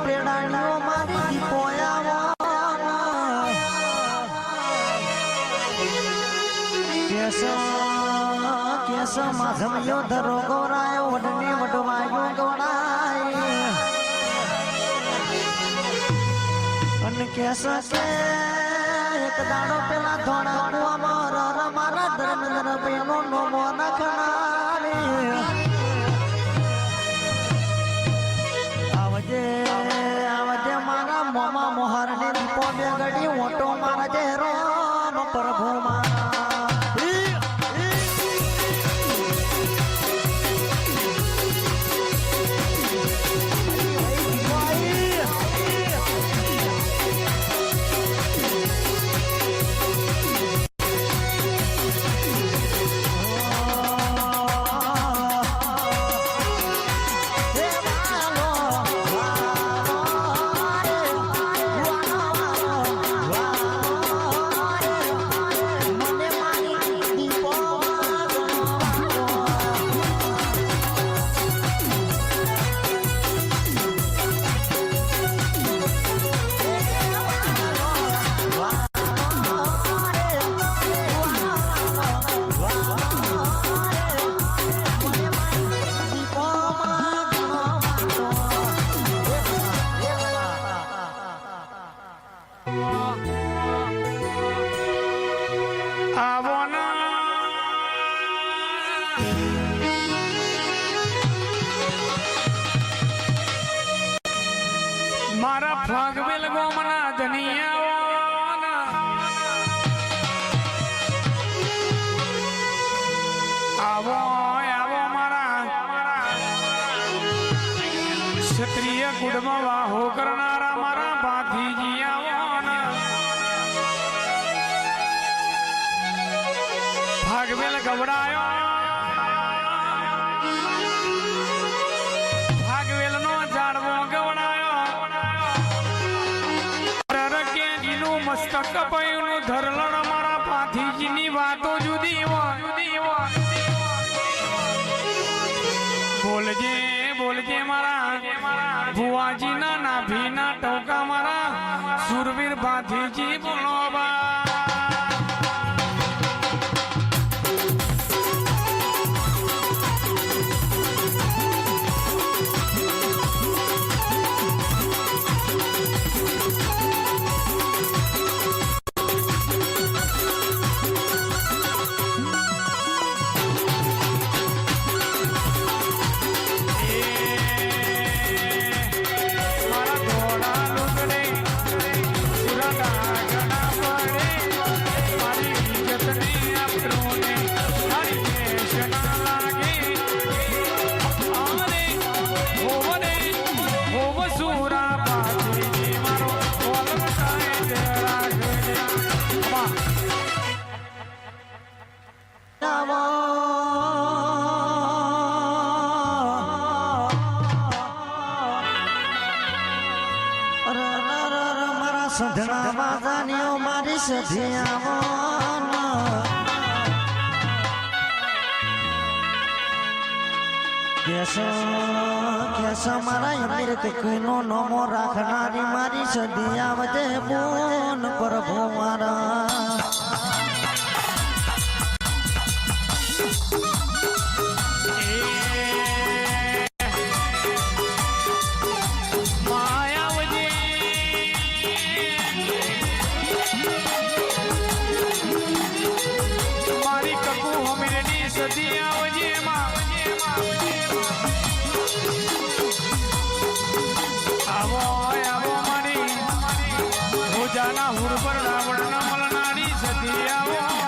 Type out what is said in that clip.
પેડાણીઓ મારી દીપો કેસ માધમ્યો ધરો ગોરાયો વડને વડવાયો ગોળાય અને કેસ કે એક દાડો પેલા ધોળા મારા ધર્મ પેલો નો મોના ખણારે મારા ફાગવેલ ગોમના ધનિયા આવો આવો મારા. ક્ષત્રિય કુળમાં વાહો કરનારા મારા ભાથીજી આવો ભાગવેલ ગવડાયો વાતો જુદી બોલજે બોલજે મારા. ભુવાજીના નાભીના ટોકા મારા. સુરવીર ભાથીજી બોલો બા સંધણા વાદાનીઓ મારી સધિયાવો કેસો કેસો મારા અમીર કોઈનો નોમો રાખનારી મારી સધિયા વજે બોન પ્રભુ મારા કાલા સતી આવો